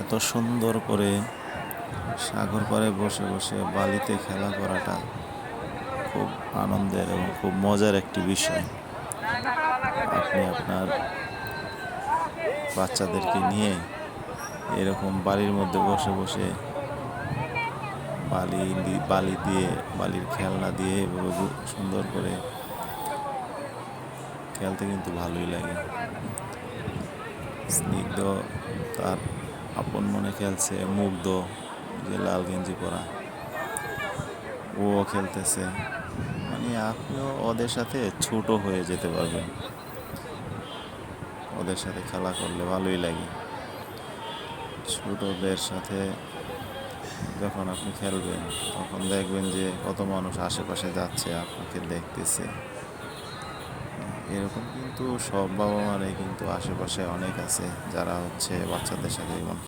এত সুন্দর করে সাগর পাড়ে বসে বসে বালিতে খেলা করাটা খুব আনন্দের এবং খুব মজার একটি বিষয়। আপনি আপনার বাচ্চাদেরকে নিয়ে এরকম বালির মধ্যে বসে বসে বালি বালি দিয়ে, বালির খেলনা দিয়ে এভাবে সুন্দর করে খেলতে কিন্তু ভালোই লাগে। স্নিগ্ধ তার আপন মনে খেলছে, মুগ্ধ, যে লাল গেঞ্জি পরা। ও খেলতেছে। মানে আপনিও ওদের সাথে ছোট হয়ে যেতে পারবেন। ওদের সাথে খেলা করলে ভালোই লাগে। ছোটদের সাথে যখন আপনি খেলবেন, তখন দেখবেন যে কত মানুষ আশেপাশে যাচ্ছে, আপনাকে দেখতেছে। এরকম কিন্তু সব বাবা মারে কিন্তু আশেপাশে অনেক আছে, যারা হচ্ছে বাচ্চাদের সাথে